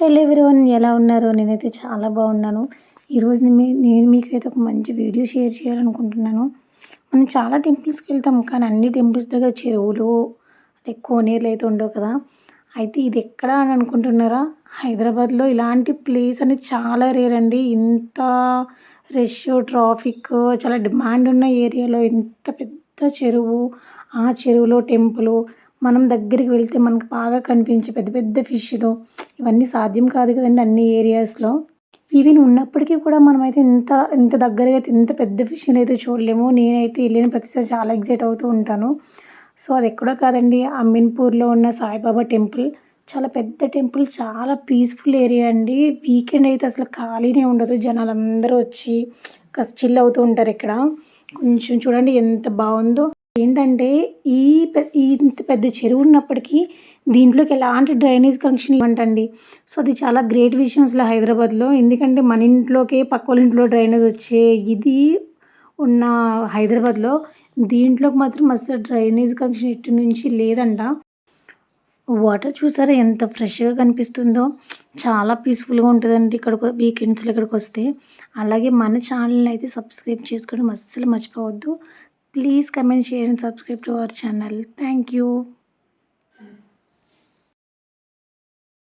Hello everyone ఎలా ఉన్నారు? నేనైతే చాలా బాగున్నాను. ఈరోజు మీ నేను మీకైతే ఒక మంచి వీడియో షేర్ చేయాలనుకుంటున్నాను. మనం చాలా టెంపుల్స్కి వెళ్తాం కానీ అన్ని టెంపుల్స్ దగ్గర చెరువులు అంటే కోనేరులు అయితే ఉండవు కదా. అయితే ఇది ఎక్కడ అని అనుకుంటున్నారా? హైదరాబాద్లో ఇలాంటి ప్లేస్ అనేది చాలా రేర్ అండి. ఇంత రష్ ట్రాఫిక్ చాలా డిమాండ్ ఉన్న ఏరియాలో ఇంత పెద్ద చెరువు ఆ చెరువులో టెంపుల్ మనం దగ్గరికి వెళ్తే మనకు బాగా కనిపించే పెద్ద పెద్ద ఫిష్లు ఇవన్నీ సాధ్యం కాదు కదండి అన్ని ఏరియాస్లో. ఈవెన్ ఉన్నప్పటికీ కూడా మనమైతే ఇంత ఇంత దగ్గరగా అయితే ఇంత పెద్ద ఫిష్ని అయితే చూడలేము. నేనైతే వెళ్ళిన ప్రతిసారి చాలా ఎగ్జైట్ అవుతూ ఉంటాను. సో అది ఎక్కడో కాదండి అమ్మిన్పూర్లో ఉన్న సాయిబాబా టెంపుల్. చాలా పెద్ద టెంపుల్ చాలా పీస్ఫుల్ ఏరియా అండి. వీకెండ్ అయితే అసలు ఖాళీనే ఉండదు. జనాలు అందరూ వచ్చి కాస్త చిల్ అవుతూ ఉంటారు ఇక్కడ. కొంచెం చూడండి ఎంత బాగుందో. ఏంటంటే ఈ ఇంత పెద్ద చెరువు ఉన్నప్పటికీ దీంట్లోకి ఎలాంటి డ్రైనేజ్ కనెక్షన్ ఇవ్వంటండి సో అది చాలా గ్రేట్ విషయం అసలు హైదరాబాద్లో. ఎందుకంటే మన ఇంట్లోకే పక్క ఇంట్లో డ్రైనేజ్ వచ్చే ఇది ఉన్న హైదరాబాద్లో దీంట్లోకి మాత్రం అసలు డ్రైనేజ్ కనెక్షన్ ఇటు నుంచి లేదంట. వాటర్ చూసారా ఎంత ఫ్రెష్గా కనిపిస్తుందో. చాలా పీస్ఫుల్గా ఉంటుందండి ఇక్కడ వీకెండ్స్లో ఇక్కడికి వస్తే. అలాగే మన ఛానల్ని అయితే సబ్స్క్రైబ్ చేసుకోవడం అస్సలు మర్చిపోవద్దు. Please comment, share and subscribe to our channel. Thank you.